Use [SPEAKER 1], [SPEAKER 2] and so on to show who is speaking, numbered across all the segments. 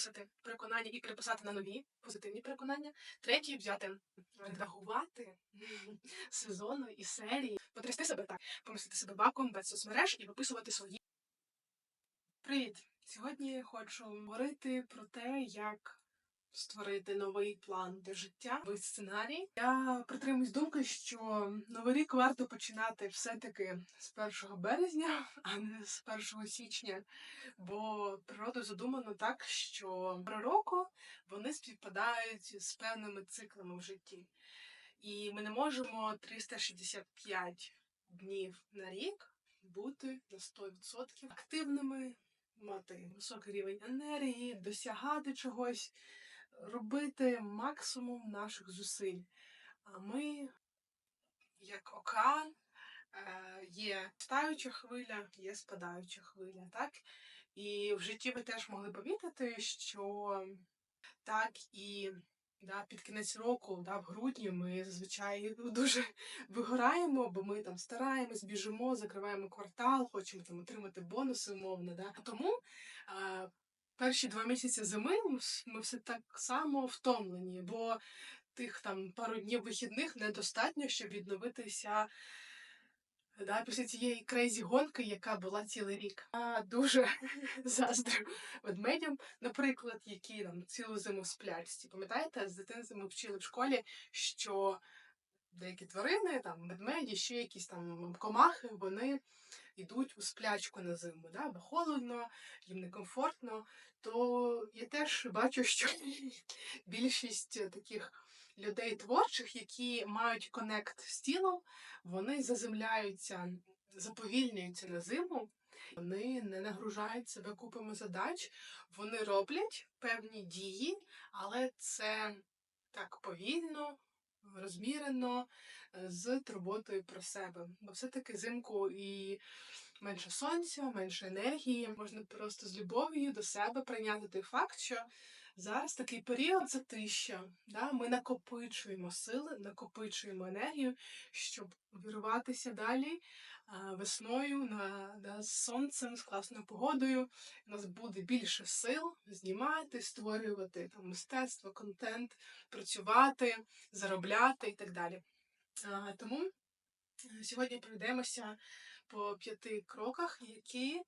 [SPEAKER 1] Писати переконання і переписати на нові позитивні переконання. Третє взяти редагувати сезони і серії, потрясти себе так, помістити себе баком без соцмереж і виписувати свої. Привіт! Сьогодні хочу говорити про те, як створити новий план для життя, новий сценарій. Я притримуюсь думки, що новий рік варто починати все-таки з 1 березня, а не з 1 січня. Бо природу задумано так, що пори року вони співпадають з певними циклами в житті. І ми не можемо 365 днів на рік бути на 100% активними, мати високий рівень енергії, досягати чогось, робити максимум наших зусиль. А ми, як океан, е, є стаюча хвиля, є спадаюча хвиля, так? І в житті ви теж могли помітити, що так і да, під кінець року, да, в грудні, ми зазвичай дуже вигораємо, бо ми там стараємось, біжимо, закриваємо квартал, хочемо там отримати бонуси умовно. Да. Тому а, перші два місяці зими ми все так само втомлені, бо тих там пару днів вихідних недостатньо, щоб відновитися Да, після цієї крейзі гонки, яка була цілий рік. Я дуже заздрю ведмедям, наприклад, які там цілу зиму сплять. Пам'ятаєте, з дитинства ми вчили в школі, що деякі тварини, там ведмеді, ще якісь там комахи, вони йдуть у сплячку на зиму, да? бо холодно, їм некомфортно. То я теж бачу, що більшість таких людей творчих, які мають конект з тілом, вони заземляються, заповільнюються на зиму, вони не нагружають себе купами задач, вони роблять певні дії, але це так повільно, розмірено, е, з турботою про себе. Бо все-таки зимку і менше сонця, менше енергії. Можна просто з любов'ю до себе прийняти той факт, що зараз такий період затища. Да? Ми накопичуємо сили, накопичуємо енергію, щоб вирватися далі весною на, да, з сонцем, з класною погодою. У нас буде більше сил знімати, створювати там мистецтво, контент, працювати, заробляти і так далі. А, тому е, сьогодні пройдемося по п'яти кроках, які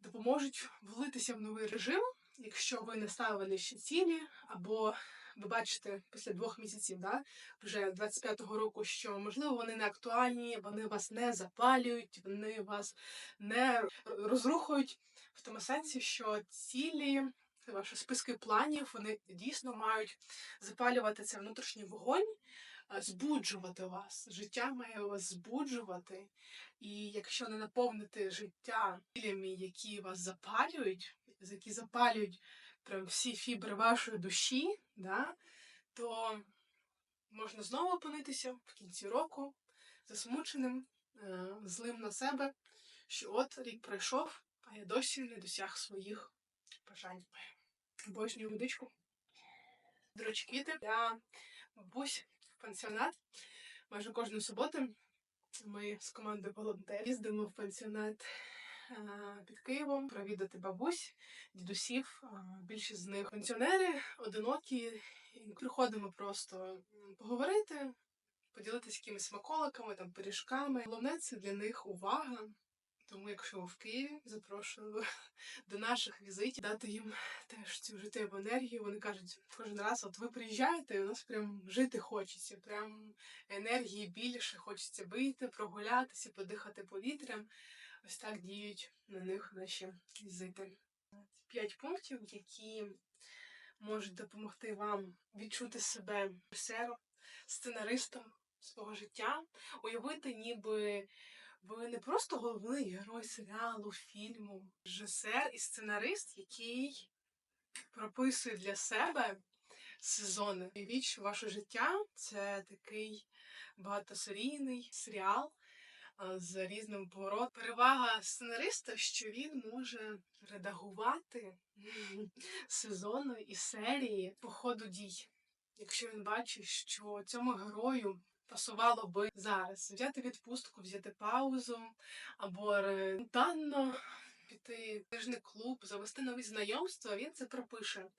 [SPEAKER 1] допоможуть влитися в новий режим, якщо ви не ставили ще цілі, або ви бачите після двох місяців, да, вже 25-го року, що можливо вони не актуальні, вони вас не запалюють, вони вас не розрухують в тому сенсі, що цілі. Ваші списки планів вони дійсно мають запалювати цей внутрішній вогонь, збуджувати вас. Життя має вас збуджувати. І якщо не наповнити життя цілями, які вас запалюють, які запалюють прям всі фібри вашої душі, да, то можна знову опинитися в кінці року засмученим, е, злим на себе, що от рік пройшов, а я досі не досяг своїх бажань. Обожнюю водичку. До речі, квіти для бабусь в пансіонат. Майже кожну суботу ми з командою волонтерів їздимо в пансіонат під Києвом провідати бабусь, дідусів. Е, Більшість з них пенсіонери, одинокі. І Приходимо просто поговорити, поділитися якимись смаколиками, там, пиріжками. Головне це для них увага. Тому, якщо ви в Києві, запрошую до наших візитів, дати їм теж цю життєву енергію. Вони кажуть кожен раз, от ви приїжджаєте, і у нас прям жити хочеться, прям енергії більше, хочеться вийти, прогулятися, подихати повітрям. Ось так діють на них наші візити. П'ять пунктів, які можуть допомогти вам відчути себе режисером, сценаристом свого життя, уявити, ніби ви не просто головний герой серіалу, фільму, режисер і сценарист, який прописує для себе сезони. Що ваше життя це такий багатосерійний серіал з різним поворотом. Перевага сценариста, що він може редагувати сезони і серії по ходу дій. Якщо він бачить, що цьому герою пасувало би зараз взяти відпустку, взяти паузу або спонтанно піти в книжний клуб, завести нові знайомства, він це пропише.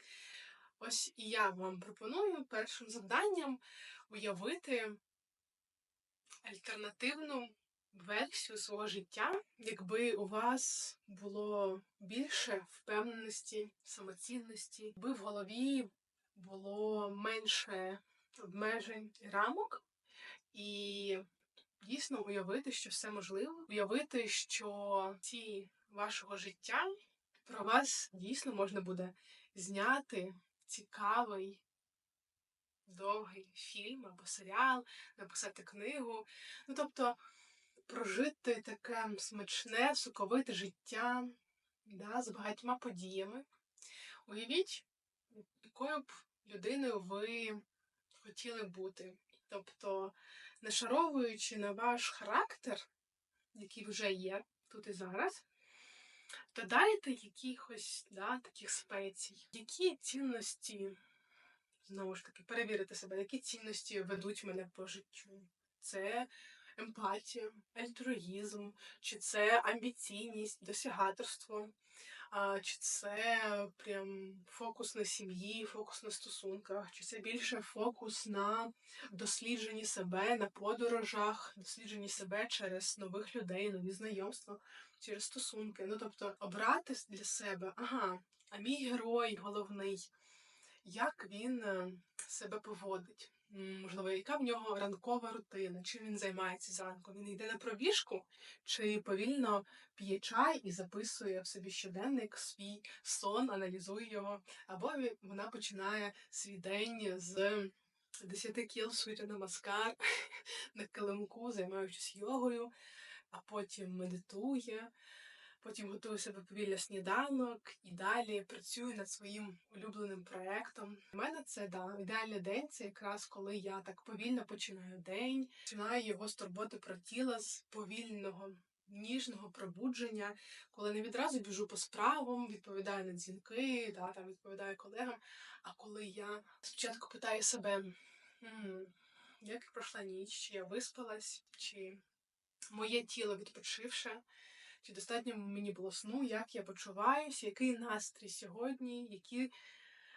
[SPEAKER 1] Ось і я вам пропоную першим завданням уявити альтернативну версію свого життя, якби у вас було більше впевненості, самоцінності, якби в голові було менше обмежень і рамок, і дійсно уявити, що все можливо, уявити, що ці вашого життя про вас дійсно можна буде зняти цікавий. Довгий фільм або серіал, написати книгу. Ну, тобто прожити таке смачне, соковите життя да, з багатьма подіями. Уявіть, якою б людиною ви хотіли бути. Тобто, нашаровуючи на ваш характер, який вже є тут і зараз, додайте якихось да, таких спецій, які цінності, знову ж таки, перевірити себе, які цінності ведуть мене по життю. Це емпатія, альтруїзм, чи це амбіційність, досягаторство, чи це прям фокус на сім'ї, фокус на стосунках, чи це більше фокус на дослідженні себе, на подорожах, дослідженні себе через нових людей, нові знайомства, через стосунки. Ну тобто обрати для себе, ага, а мій герой головний, як він е, себе поводить. Можливо, яка в нього ранкова рутина, чим він займається зранку? Він йде на пробіжку, чи повільно п'є чай і записує в собі щоденник свій сон, аналізує його, або вона починає свій день з 10 кіл на маскар на килимку, займаючись йогою, а потім медитує потім готую себе повільно сніданок і далі працюю над своїм улюбленим проєктом. У мене це да, ідеальний день це якраз коли я так повільно починаю день, починаю його з турботи про тіло, з повільного. Ніжного пробудження, коли не відразу біжу по справам, відповідаю на дзвінки, да, там відповідаю колегам. А коли я спочатку питаю себе, як пройшла ніч, чи я виспалась, чи моє тіло відпочивше, чи достатньо мені було сну, як я почуваюся, який настрій сьогодні, які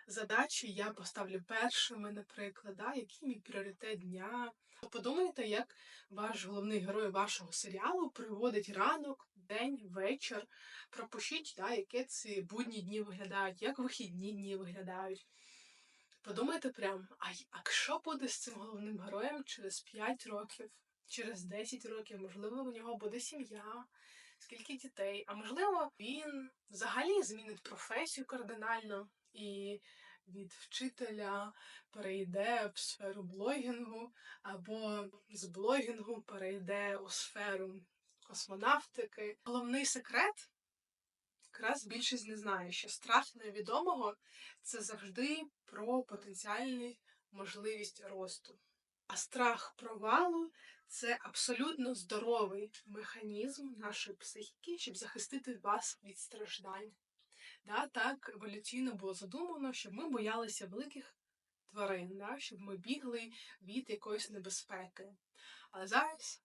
[SPEAKER 1] задачі я поставлю першими, наприклад, да? який мій пріоритет дня. Подумайте, як ваш головний герой вашого серіалу приводить ранок, день, вечір. Пропишіть, да, які ці будні дні виглядають, як вихідні дні виглядають. Подумайте прям, а, а що буде з цим головним героєм через 5 років, через 10 років, можливо, у нього буде сім'я, скільки дітей. А можливо, він взагалі змінить професію кардинально і від вчителя перейде в сферу блогінгу, або з блогінгу перейде у сферу космонавтики. Головний секрет. Якраз більшість не знає, що страх невідомого це завжди про потенціальну можливість росту. А страх провалу це абсолютно здоровий механізм нашої психіки, щоб захистити вас від страждань. Да, Так еволюційно було задумано, щоб ми боялися великих тварин, да, щоб ми бігли від якоїсь небезпеки. Але зараз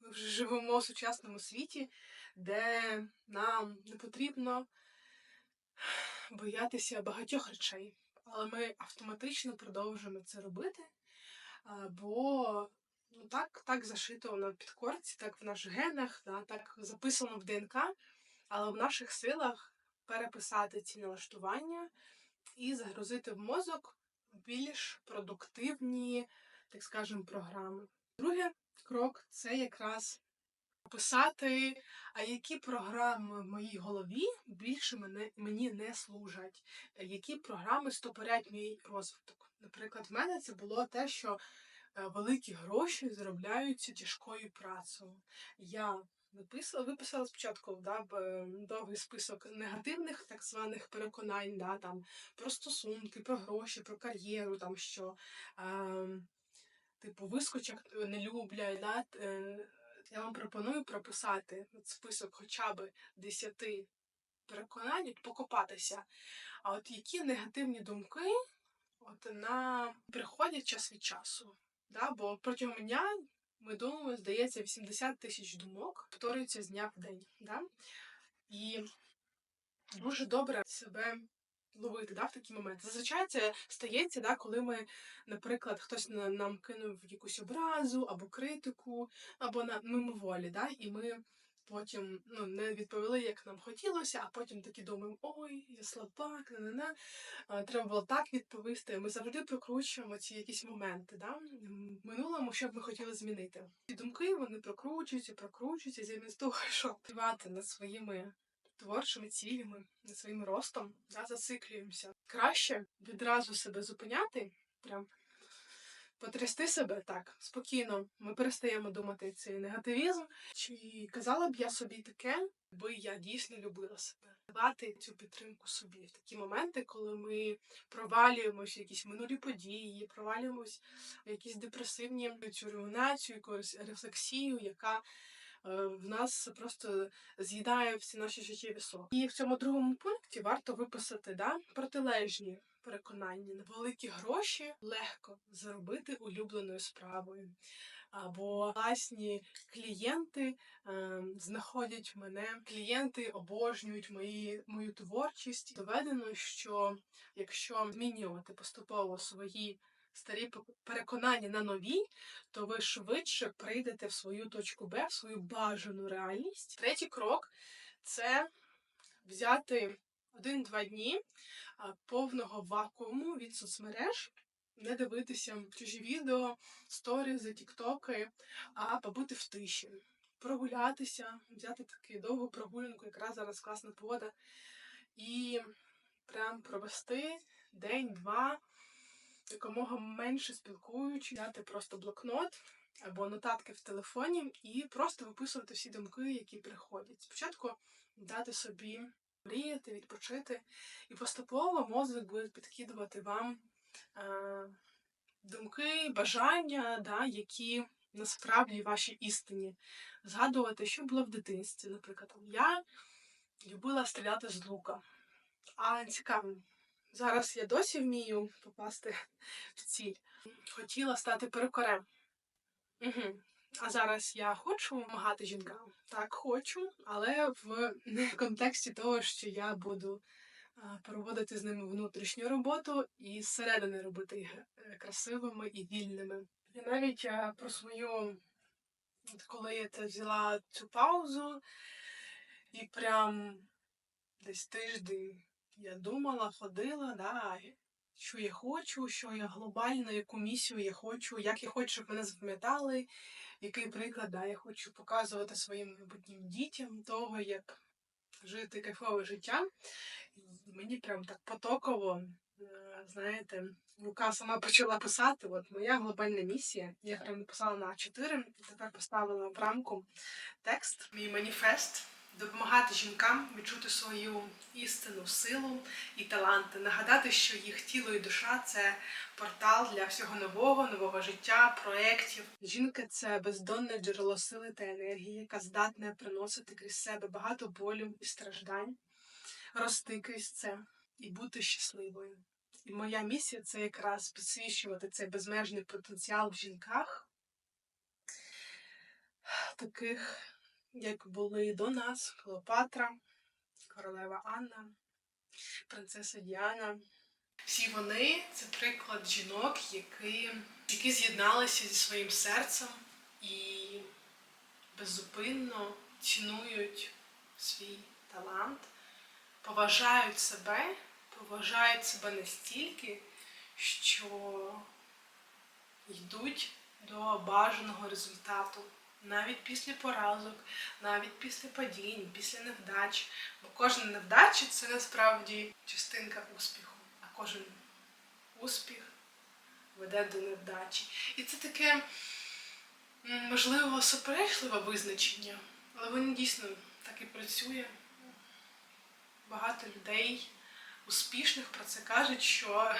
[SPEAKER 1] ми вже живемо в сучасному світі, де нам не потрібно боятися багатьох речей. Але ми автоматично продовжуємо це робити, бо Ну так, так зашито на підкорці, так в наших генах, так записано в ДНК, але в наших силах переписати ці налаштування і загрузити в мозок більш продуктивні, так скажемо, програми. Другий крок це якраз писати, а які програми в моїй голові більше мені не служать, які програми стопорять мій розвиток. Наприклад, в мене це було те, що Е, великі гроші заробляються тяжкою працею. Я виписала, виписала спочатку да, довгий список негативних так званих переконань, да, там, про стосунки, про гроші, про кар'єру, там що е, типу вискочок не люблять. Да, е, я вам пропоную прописати список хоча б 10 переконань, покопатися. А от які негативні думки от на приходять час від часу. Да? Бо протягом дня ми думаємо, здається, 80 тисяч думок повторюються з дня в день. Да? І дуже добре себе ловити да, в такі моменти. Зазвичай це стається, да, коли ми, наприклад, хтось нам кинув якусь образу або критику, або на мимоволі, да, і ми потім ну, не відповіли, як нам хотілося, а потім такі думаємо, ой, я слабак, на на треба було так відповісти. Ми завжди прокручуємо ці якісь моменти, да, в минулому, що б ми хотіли змінити. Ці думки вони прокручуються, прокручуються замість того, щоб працювати над своїми творчими цілями, над своїм ростом, да, зациклюємося. Краще відразу себе зупиняти, прям потрясти себе так, спокійно. Ми перестаємо думати цей негативізм. Чи казала б я собі таке, би я дійсно любила себе? Давати цю підтримку собі в такі моменти, коли ми провалюємося якісь минулі події, провалюємось в якісь депресивні цю руйнацію, якусь рефлексію, яка е, в нас просто з'їдає всі наші життєві соки. І в цьому другому пункті варто виписати да, протилежні переконання. На великі гроші легко заробити улюбленою справою. Або власні клієнти е, знаходять мене, клієнти обожнюють мої, мою творчість. Доведено, що якщо змінювати поступово свої старі переконання на нові, то ви швидше прийдете в свою точку Б, в свою бажану реальність. Третій крок це взяти один-два дні повного вакууму від соцмереж, не дивитися чужі відео, сторізи, тіктоки, а побути в тиші, прогулятися, взяти таку довгу прогулянку, якраз зараз класна погода, і прям провести день-два якомога менше спілкуючись, взяти просто блокнот або нотатки в телефоні і просто виписувати всі думки, які приходять. Спочатку дати собі мріяти, відпочити, і поступово мозок буде підкидувати вам е, думки, бажання, да, які насправді ваші істині. Згадувати, що було в дитинстві. Наприклад, я любила стріляти з лука. А цікаво, зараз я досі вмію попасти в ціль. Хотіла стати перукарем. Угу. А зараз я хочу допомагати жінкам. Так, хочу, але в контексті того, що я буду проводити з ними внутрішню роботу і зсередини робити їх е, красивими і вільними. Я навіть а, про свою, от коли я взяла цю паузу, і прям десь тиждень я думала, ходила, да, що я хочу, що я глобально, яку місію я хочу, як я хочу, щоб мене запам'ятали, який приклад да, я хочу показувати своїм майбутнім дітям того, як жити кайфове життя. Мені прям так потоково, е, знаєте, рука сама почала писати. От моя глобальна місія. Я прям написала на А4, і тепер поставила в рамку текст, мій маніфест. Допомагати жінкам відчути свою істину, силу і таланти, нагадати, що їх тіло і душа це портал для всього нового, нового життя, проєктів. Жінка це бездонне джерело сили та енергії, яка здатна приносити крізь себе багато болю і страждань, рости крізь це і бути щасливою. І моя місія це якраз підсвічувати цей безмежний потенціал в жінках, таких, як були до нас Клеопатра, королева Анна, принцеса Діана. Всі вони це приклад жінок, які, які з'єдналися зі своїм серцем і беззупинно цінують свій талант, поважають себе, поважають себе настільки, що йдуть до бажаного результату. Навіть після поразок, навіть після падінь, після невдач. Бо кожна невдача це насправді частинка успіху, а кожен успіх веде до невдачі. І це таке, можливо, суперечливе визначення, але воно дійсно так і працює. Багато людей успішних про це кажуть, що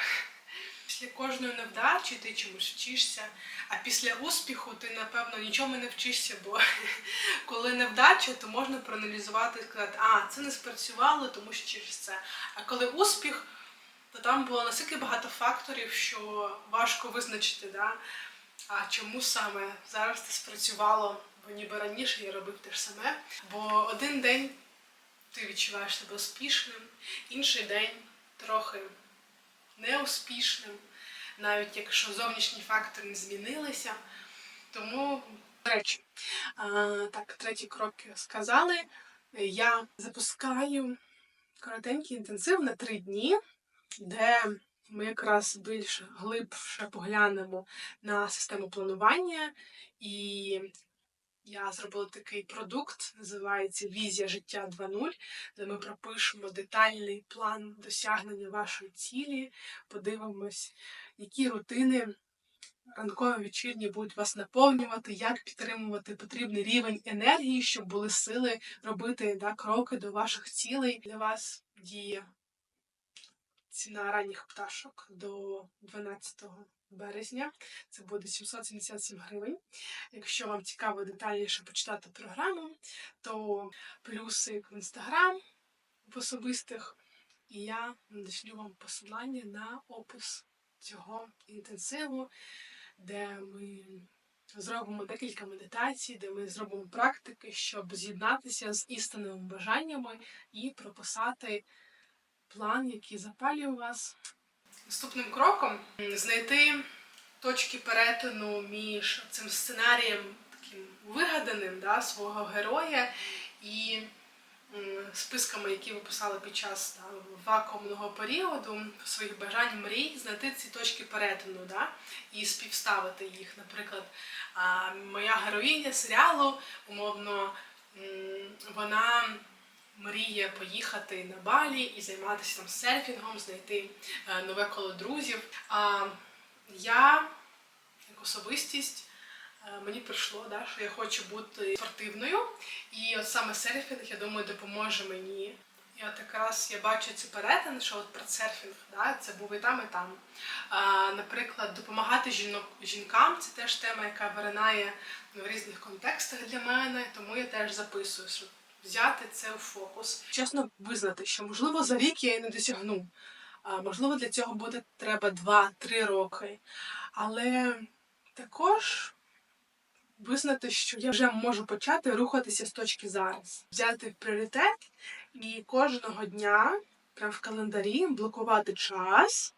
[SPEAKER 1] після кожної невдачі ти чомусь вчишся, а після успіху ти, напевно, нічому не вчишся, бо коли невдача, то можна проаналізувати і сказати, а, це не спрацювало, тому що через це. А коли успіх, то там було настільки багато факторів, що важко визначити, да? а чому саме зараз це спрацювало, бо ніби раніше я робив те ж саме. Бо один день ти відчуваєш себе успішним, інший день трохи неуспішним, навіть якщо зовнішні фактори не змінилися. Тому, до речі, так, треті кроки сказали. Я запускаю коротенький інтенсив на три дні, де ми якраз більш глибше поглянемо на систему планування. І я зробила такий продукт, називається Візія життя 2.0, де ми пропишемо детальний план досягнення вашої цілі, подивимось, які рутини ранкові вечірні будуть вас наповнювати, як підтримувати потрібний рівень енергії, щоб були сили робити да, кроки до ваших цілей. Для вас діє ціна ранніх пташок до 12 березня. Це буде 777 гривень. Якщо вам цікаво детальніше почитати програму, то плюси в інстаграм в особистих, і я надішлю вам посилання на опис цього інтенсиву, де ми зробимо декілька медитацій, де ми зробимо практики, щоб з'єднатися з істинними бажаннями і прописати план, який запалює вас. Наступним кроком знайти точки перетину між цим сценарієм таким вигаданим да, свого героя і списками, які ви писали під час да, вакуумного періоду, своїх бажань, мрій, знайти ці точки перетину да, і співставити їх. Наприклад, моя героїня серіалу, умовно, вона мріє поїхати на Балі і займатися там серфінгом, знайти е, нове коло друзів. А я, як особистість, е, мені прийшло, да, що я хочу бути спортивною. І от саме серфінг, я думаю, допоможе мені. І от якраз я бачу цю перетин, що от про серфінг, да, це був і там, і там. А, наприклад, допомагати жінок, жінкам це теж тема, яка виринає в різних контекстах для мене, тому я теж записую, взяти це в фокус. Чесно визнати, що можливо за рік я і не досягну. Можливо, для цього буде треба 2-3 роки. Але також визнати, що я вже можу почати рухатися з точки зараз, взяти в пріоритет і кожного дня прямо в календарі блокувати час,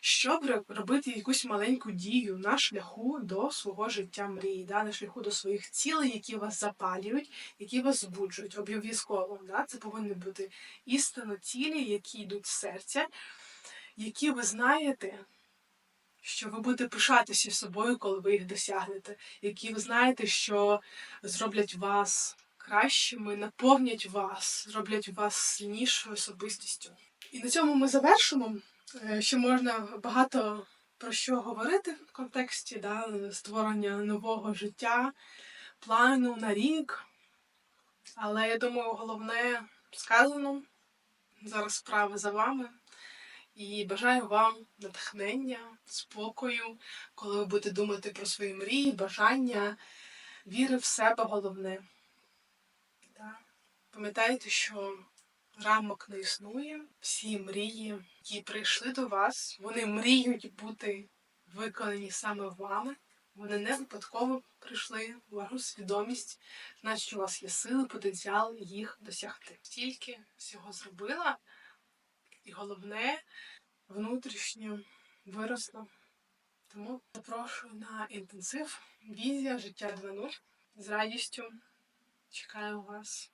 [SPEAKER 1] щоб робити якусь маленьку дію на шляху до свого життя мрії, да, на шляху до своїх цілей, які вас запалюють, які вас збуджують. Обов'язково. Да? Це повинні бути істинно цілі, які йдуть з серця, які ви знаєте. Що ви будете пишатися собою, коли ви їх досягнете, які ви знаєте, що зроблять вас кращими, наповнять вас, зроблять вас сильнішою особистістю. І на цьому ми завершимо. Е, Ще можна багато про що говорити в контексті да, створення нового життя, плану на рік. Але я думаю, головне сказано. Зараз справа за вами. І бажаю вам натхнення, спокою, коли ви будете думати про свої мрії, бажання, віри в себе головне. Пам'ятайте, що рамок не існує. Всі мрії, які прийшли до вас, вони мріють бути виконані саме вами. Вони не випадково прийшли в вашу свідомість, значить, у вас є сили, потенціал їх досягти. Стільки всього зробила, і головне внутрішньо виросла. Тому запрошую на інтенсив Візія життя 2.0. З радістю чекаю вас.